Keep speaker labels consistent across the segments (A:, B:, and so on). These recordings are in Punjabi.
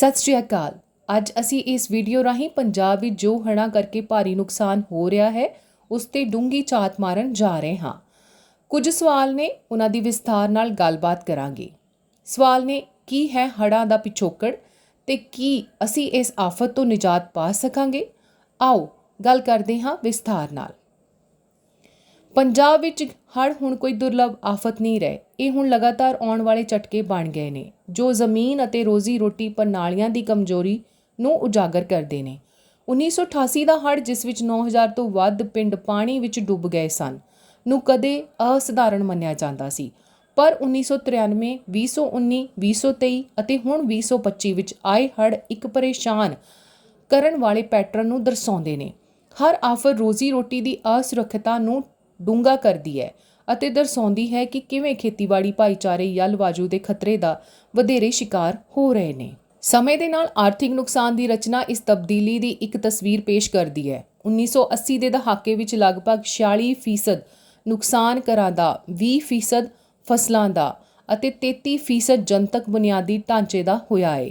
A: ਸਤਿ ਸ਼੍ਰੀ ਅਕਾਲ। ਅੱਜ ਅਸੀਂ ਇਸ ਵੀਡੀਓ ਰਾਹੀਂ ਪੰਜਾਬ ਵਿੱਚ ਜੋ ਹੜ੍ਹਾਂ ਕਰਕੇ ਭਾਰੀ ਨੁਕਸਾਨ ਹੋ ਰਿਹਾ ਹੈ, ਉਸ ਤੇ ਡੂੰਗੀ ਝਾਤ ਮਾਰਨ ਜਾ ਰਹੇ ਹਾਂ। ਕੁਝ ਸਵਾਲ ਨੇ, ਉਹਨਾਂ ਦੀ ਵਿਸਥਾਰ ਨਾਲ ਗੱਲਬਾਤ ਕਰਾਂਗੇ। ਸਵਾਲ ਨੇ, ਕੀ ਹੈ ਹੜ੍ਹਾਂ ਦਾ ਪਿਛੋਕੜ ਤੇ ਕੀ ਅਸੀਂ ਇਸ ਆਫਤ ਤੋਂ ਨਿਜਾਤ ਪਾ ਸਕਾਂਗੇ? ਆਓ, ਗੱਲ ਕਰਦੇ ਹਾਂ ਵਿਸਥਾਰ ਨਾਲ। ਪੰਜਾਬ ਵਿੱਚ ਹੜ੍ਹ ਹੁਣ ਕੋਈ ਦੁਰਲੱਭ ਆਫਤ ਨਹੀਂ ਰਹੇ। ਇਹ ਹੁਣ ਲਗਾਤਾਰ ਆਉਣ ਵਾਲੇ ਝਟਕੇ ਬਣ ਗਏ ਨੇ, ਜੋ ਜ਼ਮੀਨ ਅਤੇ ਰੋਜ਼ੀ ਰੋਟੀ ਪ੍ਰਣਾਲੀਆਂ ਦੀ ਕਮਜ਼ੋਰੀ ਨੂੰ ਉਜਾਗਰ ਕਰਦੇ ਨੇ। 1988 ਦਾ ਹੜ੍ਹ, ਜਿਸ ਵਿੱਚ 9000 ਤੋਂ ਵੱਧ ਪਿੰਡ ਪਾਣੀ ਵਿੱਚ ਡੁੱਬ ਗਏ ਸਨ, ਨੂੰ ਕਦੇ ਅਸਧਾਰਨ ਮੰਨਿਆ ਜਾਂਦਾ ਸੀ। ਪਰ 1993 2019 2023 ਅਤੇ ਹੁਣ 2025 ਵਿੱਚ ਆਏ ਹੜ੍ਹ ਇੱਕ ਪਰੇਸ਼ਾਨ ਕਰਨ ਵਾਲੇ ਪੈਟਰਨ ਨੂੰ ਦਰਸਾਉਂਦੇ ਨੇ। ਹਰ ਆਫਤ ਰੋਜ਼ੀ ਰੋਟੀ ਦੀ ਅਸੁਰੱਖਿਅਤਾ ਨੂੰ ਡੂੰਘਾ ਕਰਦੀ ਹੈ ਅਤੇ ਦਰਸਾਉਂਦੀ ਹੈ ਕਿ ਕਿਵੇਂ ਖੇਤੀਬਾੜੀ ਭਾਈਚਾਰੇ ਯਲਵਾਜੂ ਦੇ ਖਤਰੇ ਦਾ ਵਧੇਰੇ ਸ਼ਿਕਾਰ ਹੋ ਰਹੇ ਨੇ। ਸਮੇਂ ਦੇ ਨਾਲ ਆਰਥਿਕ ਨੁਕਸਾਨ ਦੀ ਰਚਨਾ ਇਸ ਤਬਦੀਲੀ ਦੀ ਇੱਕ ਤਸਵੀਰ ਪੇਸ਼ ਕਰਦੀ ਹੈ। 1980 ਦੇ ਦਹਾਕੇ ਵਿੱਚ ਲਗਭਗ 46% ਨੁਕਸਾਨ ਕਰਾਂ ਦਾ 20% ਫਸਲਾਂ ਦਾ ਅਤੇ 33% ਜਨਤਕ ਬੁਨਿਆਦੀ ਢਾਂਚੇ ਦਾ ਹੋਇਆ ਹੈ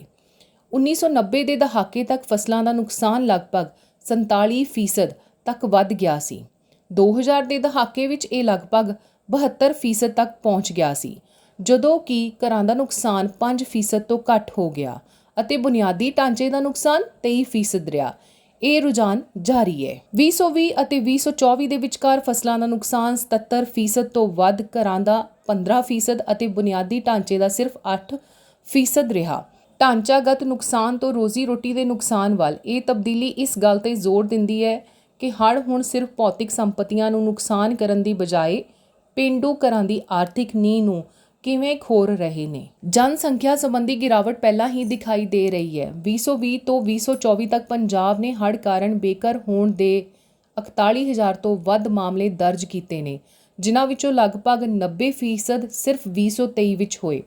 A: 1990 ਦੇ ਦਹਾਕੇ ਤੱਕ ਫਸਲਾਂ ਦਾ ਨੁਕਸਾਨ ਲਗਭਗ 47% ਤੱਕ ਵੱਧ ਗਿਆ ਸੀ। 2000 ਦੇ ਦਹਾਕੇ ਵਿੱਚ ਇਹ ਲਗਭਗ 72% ਤੱਕ ਪਹੁੰਚ ਗਿਆ ਸੀ, ਜਦੋਂ ਕਿ ਘਰਾਂ ਦਾ ਨੁਕਸਾਨ 5% ਤੋਂ ਘੱਟ ਹੋ ਗਿਆ ਅਤੇ ਬੁਨਿਆਦੀ ਢਾਂਚੇ ਦਾ ਨੁਕਸਾਨ 23% ਰਿਹਾ। ਇਹ ਰੁਝਾਨ ਜਾਰੀ ਹੈ। 2020 ਅਤੇ 2024 ਦੇ ਵਿਚਕਾਰ ਫਸਲਾਂ ਦਾ ਨੁਕਸਾਨ 77% ਤੋਂ ਵੱਧ ਘਰਾਂ ਦਾ 15% ਅਤੇ ਬੁਨਿਆਦੀ ਢਾਂਚੇ ਦਾ ਸਿਰਫ 8% ਰਿਹਾ। ਢਾਂਚਾਗਤ ਨੁਕਸਾਨ ਤੋਂ ਰੋਜ਼ੀ ਰੋਟੀ ਦੇ ਨੁਕਸਾਨ ਵੱਲ ਇਹ ਤਬਦੀਲੀ ਇਸ ਗੱਲ ਤੇ ਜ਼ੋਰ ਦਿੰਦੀ ਹੈ ਕਿ ਹੜ੍ਹ ਹੁਣ ਸਿਰਫ ਭੌਤਿਕ ਸੰਪਤੀਆਂ ਨੂੰ ਨੁਕਸਾਨ ਕਰਨ ਦੀ ਬਜਾਏ ਪਿੰਡੂ ਘਰਾਂ ਦੀ ਆਰਥਿਕ ਨੀਂਹ ਨੂੰ ਕਿਵੇਂ ਖੋਰ ਰਹੇ ਨੇ। ਜਨਸੰਖਿਆ ਸੰਬੰਧੀ ਗਿਰਾਵਟ ਪਹਿਲਾਂ ਹੀ ਦਿਖਾਈ ਦੇ ਰਹੀ ਹੈ। 2020 ਤੋਂ 2024 ਤੱਕ ਪੰਜਾਬ ਨੇ ਹੜ੍ਹ ਕਾਰਨ ਬੇਘਰ ਹੋਣ ਦੇ 41000 ਤੋਂ ਵੱਧ ਮਾਮਲੇ ਦਰਜ ਕੀਤੇ ਨੇ, ਜਿਨ੍ਹਾਂ ਵਿੱਚੋਂ ਲਗਭਗ 90% ਸਿਰਫ 2023 ਵਿੱਚ ਹੋਏ।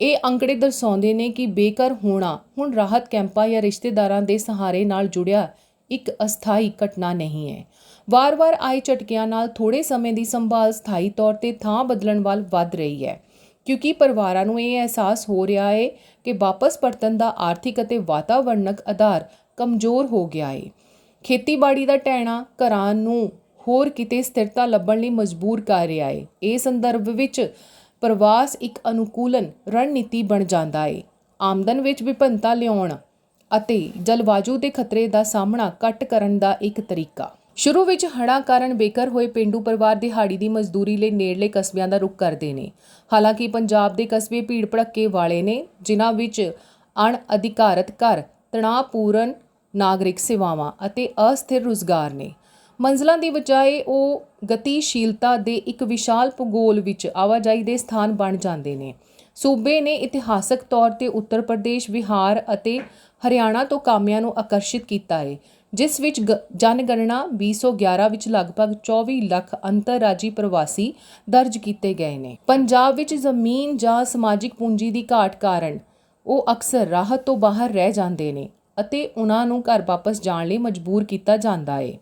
A: ਇਹ ਅੰਕੜੇ ਦਰਸਾਉਂਦੇ ਨੇ ਕਿ ਬੇਘਰ ਹੋਣਾ ਹੁਣ ਰਾਹਤ ਕੈਂਪਾਂ ਜਾਂ ਰਿਸ਼ਤੇਦਾਰਾਂ ਦੇ ਸਹਾਰੇ ਨਾਲ ਜੁੜਿਆ ਇੱਕ ਅਸਥਾਈ ਘਟਨਾ ਨਹੀਂ ਹੈ। ਵਾਰ-ਵਾਰ ਆਏ ਝਟਕਿਆਂ ਨਾਲ ਥੋੜੇ ਸਮੇਂ ਦੀ ਸੰਭਾਲ ਸਥਾਈ ਤੌਰ ਤੇ ਥਾਂ ਬਦਲਣ ਵੱਲ ਵੱਧ ਰਹੀ ਹੈ, ਕਿਉਂਕਿ ਪਰਿਵਾਰਾਂ ਨੂੰ ਇਹ ਅਹਿਸਾਸ ਹੋ ਰਿਹਾ ਹੈ ਕਿ ਵਾਪਸ ਪਰਤਣ ਦਾ ਆਰਥਿਕ ਅਤੇ ਵਾਤਾਵਰਣਕ ਆਧਾਰ ਕਮਜ਼ੋਰ ਹੋ ਗਿਆ ਹੈ। ਖੇਤੀਬਾੜੀ ਦਾ ਟਹਿਣਾ ਘਰਾਂ ਨੂੰ ਹੋਰ ਕਿਤੇ ਸਥਿਰਤਾ ਲੱਭਣ ਲਈ ਮਜਬੂਰ ਕਰ ਰਿਹਾ ਹੈ। ਇਹ ਸੰਦਰਭ ਵਿੱਚ ਪ੍ਰਵਾਸ ਇੱਕ ਅਨੁਕੂਲਨ ਰਣਨੀਤੀ ਬਣ ਜਾਂਦਾ ਹੈ। ਆਮਦਨ ਵਿੱਚ ਵਿਭਿੰਨਤਾ ਲਿਆਉਣ ਅਤੇ ਜਲਵਾਯੂ ਦੇ ਖਤਰੇ ਦਾ ਸਾਹਮਣਾ ਘੱਟ ਕਰਨ ਦਾ ਇੱਕ ਤਰੀਕਾ। ਸ਼ੁਰੂ ਵਿੱਚ ਹੜ੍ਹਾਂ ਕਾਰਨ ਬੇਘਰ ਹੋਏ ਪਿੰਡੂ ਪਰਿਵਾਰ ਦਿਹਾੜੀ ਦੀ ਮਜ਼ਦੂਰੀ ਲਈ ਨੇੜਲੇ ਕਸਬਿਆਂ ਦਾ ਰੁਖ ਕਰਦੇ ਨੇ। ਹਾਲਾਂਕਿ ਪੰਜਾਬ ਦੇ ਕਸਬੇ ਭੀੜ ਭੜੱਕੇ ਵਾਲੇ ਨੇ, ਜਿਨ੍ਹਾਂ ਵਿੱਚ ਅਣ ਅਧਿਕਾਰਤ ਘਰ, ਤਣਾਅਪੂਰਨ ਨਾਗਰਿਕ ਸੇਵਾਵਾਂ ਅਤੇ ਅਸਥਿਰ ਰੁਜ਼ਗਾਰ ਨੇ। ਮੰਜ਼ਲਾਂ ਦੀ ਬਜਾਏ ਉਹ ਗਤੀਸ਼ੀਲਤਾ ਦੇ ਇੱਕ ਵਿਸ਼ਾਲ ਭੂਗੋਲ ਵਿੱਚ ਆਵਾਜਾਈ ਦੇ ਸਥਾਨ ਬਣ ਜਾਂਦੇ ਨੇ। ਸੂਬੇ ਨੇ ਇਤਿਹਾਸਕ ਤੌਰ ਤੇ ਉੱਤਰ ਪ੍ਰਦੇਸ਼, ਬਿਹਾਰ ਅਤੇ ਹਰਿਆਣਾ ਤੋਂ ਕਾਮਿਆਂ ਨੂੰ ਆਕਰਸ਼ਿਤ ਕੀਤਾ ਹੈ ਜਿਸ ਵਿੱਚ ਗ, ਜਨਗਣਨਾ 2011 ਵਿੱਚ ਲਗਭਗ 24 ਲੱਖ ਅੰਤਰਰਾਜੀ ਪ੍ਰਵਾਸੀ ਦਰਜ ਕੀਤੇ ਗਏ ਨੇ। ਪੰਜਾਬ ਵਿੱਚ ਜ਼ਮੀਨ ਜਾਂ ਸਮਾਜਿਕ ਪੂੰਜੀ ਦੀ ਘਾਟ ਕਾਰਨ ਉਹ ਅਕਸਰ ਰਾਹਤ ਤੋਂ ਬਾਹਰ ਰਹਿ ਜਾਂਦੇ ਨੇ ਅਤੇ ਉਹਨਾਂ ਨੂੰ ਘਰ ਵਾਪਸ ਜਾਣ ਲਈ ਮਜਬੂਰ ਕੀਤਾ ਜਾਂਦਾ ਹੈ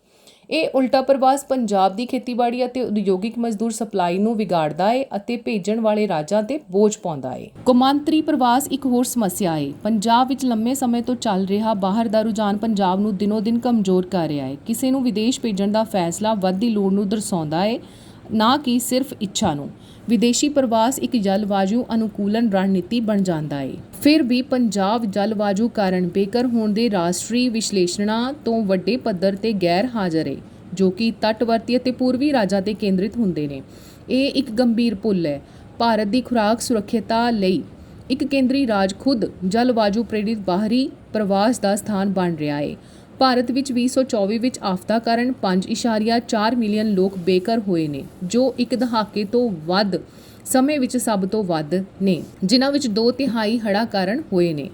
A: ਇਹ ਉਲਟਾ ਪ੍ਰਵਾਸ ਪੰਜਾਬ ਦੀ ਖੇਤੀਬਾੜੀ ਅਤੇ ਉਦਯੋਗਿਕ ਮਜ਼ਦੂਰ ਸਪਲਾਈ ਨੂੰ ਵਿਗਾੜਦਾ ਹੈ ਅਤੇ ਭੇਜਣ ਵਾਲੇ ਰਾਜਾਂ ਤੇ ਬੋਝ ਪਾਉਂਦਾ ਹੈ ਕੌਮਾਂਤਰੀ ਪ੍ਰਵਾਸ ਇੱਕ ਹੋਰ ਸਮੱਸਿਆ ਹੈ ਪੰਜਾਬ ਵਿੱਚ ਲੰਮੇ ਸਮੇਂ ਤੋਂ ਚੱਲ ਰਿਹਾ ਬਾਹਰ ਦਾ ਰੁਝਾਨ ਪੰਜਾਬ ਨੂੰ ਦਿਨੋ-ਦਿਨ ਕਮਜ਼ੋਰ ਕਰ ਰਿਹਾ ਹੈ ਕਿਸੇ ਨੂੰ ਵਿਦੇਸ਼ ਭੇਜਣ ਦਾ ਫੈਸਲਾ ਵੱਧਦੀ ਲੋੜ ਨੂੰ ਦਰਸਾਉਂਦਾ ਹੈ ਨਾ ਕਿ ਸਿਰਫ ਇੱਛਾ ਨੂੰ। ਵਿਦੇਸ਼ੀ ਪ੍ਰਵਾਸ ਇੱਕ ਜਲਵਾਯੂ ਅਨੁਕੂਲਨ ਰਣਨੀਤੀ ਬਣ ਜਾਂਦਾ ਏ। ਫਿਰ ਵੀ ਪੰਜਾਬ ਜਲਵਾਯੂ ਕਾਰਨ ਬੇਕਰ ਹੋਣ ਦੇ ਰਾਸ਼ਟਰੀ ਵਿਸ਼ਲੇਸ਼ਣਾਂ ਤੋਂ ਵੱਡੇ ਪੱਧਰ ਤੇ ਗੈਰ ਹਾਜ਼ਰ ਏ, ਜੋ ਕਿ ਤੱਟਵਰਤੀ ਅਤੇ ਪੂਰਬੀ ਰਾਜਾਂ ਤੇ ਕੇਂਦਰਿਤ ਹੁੰਦੇ ਨੇ। ਇਹ ਇੱਕ ਗੰਭੀਰ ਭੁੱਲ ਹੈ ਭਾਰਤ ਦੀ ਖੁਰਾਕ ਸੁਰੱਖਿਅਤਾ ਲਈ ਇੱਕ ਕੇਂਦਰੀ ਰਾਜ ਖੁਦ ਜਲਵਾਯੂ ਪ੍ਰੇਰਿਤ ਬਾਹਰੀ ਪ੍ਰਵਾਸ ਦਾ ਸਥਾਨ ਬਣ ਰਿਹਾ ਹੈ ਭਾਰਤ ਵਿੱਚ 2024 ਵਿੱਚ ਆਫਤਾ ਕਾਰਨ 5.4 ਮਿਲੀਅਨ ਲੋਕ ਬੇਘਰ ਹੋਏ ਨੇ, ਜੋ ਇੱਕ ਦਹਾਕੇ ਤੋਂ ਵੱਧ ਸਮੇਂ ਵਿੱਚ ਸਭ ਤੋਂ ਵੱਧ ਨੇ, ਜਿਨ੍ਹਾਂ ਵਿੱਚ 2 ਤਿਹਾਈ ਹੜ੍ਹਾਂ ਕਾਰਨ ਹੋਏ ਨੇ।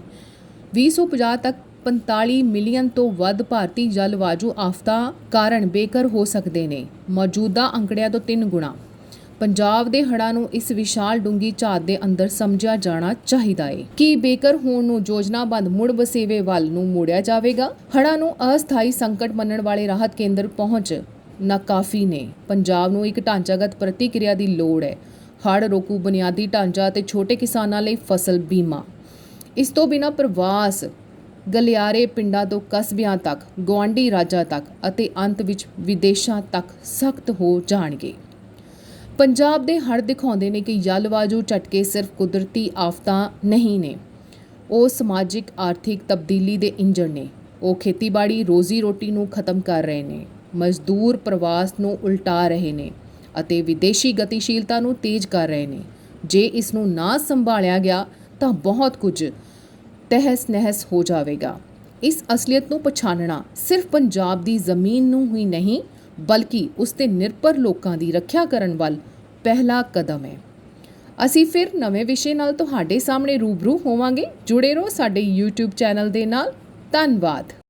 A: 2050 ਤੱਕ 45 ਮਿਲੀਅਨ ਤੋਂ ਵੱਧ ਭਾਰਤੀ ਜਲਵਾਯੂ ਆਫਤਾ ਕਾਰਨ ਬੇਘਰ ਹੋ ਸਕਦੇ ਨੇ। ਮੌਜੂਦਾ ਅੰਕੜਿਆਂ ਤੋਂ 3 ਗੁਣਾ। ਪੰਜਾਬ ਦੇ ਹੜ੍ਹਾਂ ਨੂੰ ਇਸ ਵਿਸ਼ਾਲ ਡੂੰਗੀ ਝਾਤ ਦੇ ਅੰਦਰ ਸਮਝਿਆ ਜਾਣਾ ਚਾਹੀਦਾ ਏ। ਕੀ ਬੇਕਰ ਹੋਣ ਨੂੰ ਯੋਜਨਾਬੰਦ ਮੁੜ ਵਸੇਵੇ ਵੱਲ ਨੂੰ ਮੋੜਿਆ ਜਾਵੇਗਾ? ਹੜ੍ਹਾਂ ਨੂੰ ਅਸਥਾਈ ਸੰਕਟ ਮੰਨਣ ਵਾਲੇ ਰਾਹਤ ਕੇਂਦਰ ਪਹੁੰਚ ਨਾਕਾਫੀ ਨੇ। ਪੰਜਾਬ ਨੂੰ ਇੱਕ ਢਾਂਚਾਗਤ ਪ੍ਰਤੀਕਿਰਿਆ ਦੀ ਲੋੜ ਹੈ ਹੜ੍ਹ ਰੋਕੂ ਬੁਨਿਆਦੀ ਢਾਂਚਾ ਤੇ ਛੋਟੇ ਕਿਸਾਨਾਂ ਲਈ ਫਸਲ ਬੀਮਾ। ਇਸ ਤੋਂ ਬਿਨਾਂ ਪ੍ਰਵਾਸ ਗਲਿਆਰੇ ਪਿੰਡਾਂ ਤੋਂ ਕਸਬਿਆਂ ਤੱਕ, ਗੁਆਂਢੀ ਰਾਜਾਂ ਤੱਕ ਅਤੇ ਅੰਤ ਵਿੱਚ ਵਿਦੇਸ਼ਾਂ ਤੱਕ ਸਖਤ ਹੋ ਜਾਣਗੇ। ਪੰਜਾਬ ਦੇ ਹੜ੍ਹ ਦਿਖਾਉਂਦੇ ਨੇ ਕਿ ਜਲਵਾਯੂ ਝਟਕੇ ਸਿਰਫ ਕੁਦਰਤੀ ਆਫਤਾਂ ਨਹੀਂ ਨੇ। ਉਹ ਸਮਾਜਿਕ, ਆਰਥਿਕ ਤਬਦੀਲੀ ਦੇ ਇੰਜਣ ਨੇ। ਉਹ ਖੇਤੀਬਾੜੀ, ਰੋਜ਼ੀ ਰੋਟੀ ਨੂੰ ਖਤਮ ਕਰ ਰਹੇ ਨੇ। ਮਜ਼ਦੂਰ ਪ੍ਰਵਾਸ ਨੂੰ ਉਲਟਾ ਰਹੇ ਨੇ ਅਤੇ ਵਿਦੇਸ਼ੀ ਗਤੀਸ਼ੀਲਤਾ ਨੂੰ ਤੇਜ਼ ਕਰ ਰਹੇ ਨੇ। ਜੇ ਇਸ ਨੂੰ ਨਾ ਸੰਭਾਲਿਆ ਗਿਆ ਤਾਂ ਬਹੁਤ ਕੁਝ ਤਹਿਸ ਨਹਿਸ ਹੋ ਜਾਵੇਗਾ। ਇਸ ਅਸਲੀਅਤ ਨੂੰ ਪਛਾਣਨਾ ਸਿਰਫ ਪੰਜਾਬ ਦੀ ਜ਼ਮੀਨ ਨੂੰ ਹੀ ਨਹੀਂ ਬਲਕਿ ਉਸ ਤੇ ਨਿਰਭਰ ਲੋਕਾਂ ਦੀ ਰੱਖਿਆ ਕਰਨ ਵੱਲ ਪਹਿਲਾ ਕਦਮ ਹੈ। ਅਸੀਂ ਫਿਰ ਨਵੇਂ ਵਿਸ਼ੇ ਨਾਲ ਤੁਹਾਡੇ ਸਾਹਮਣੇ ਰੂਬਰੂ ਹੋਵਾਂਗੇ। ਜੁੜੇ ਰਹੋ ਸਾਡੇ YouTube ਚੈਨਲ ਦੇ ਨਾਲ। ਧੰਨਵਾਦ।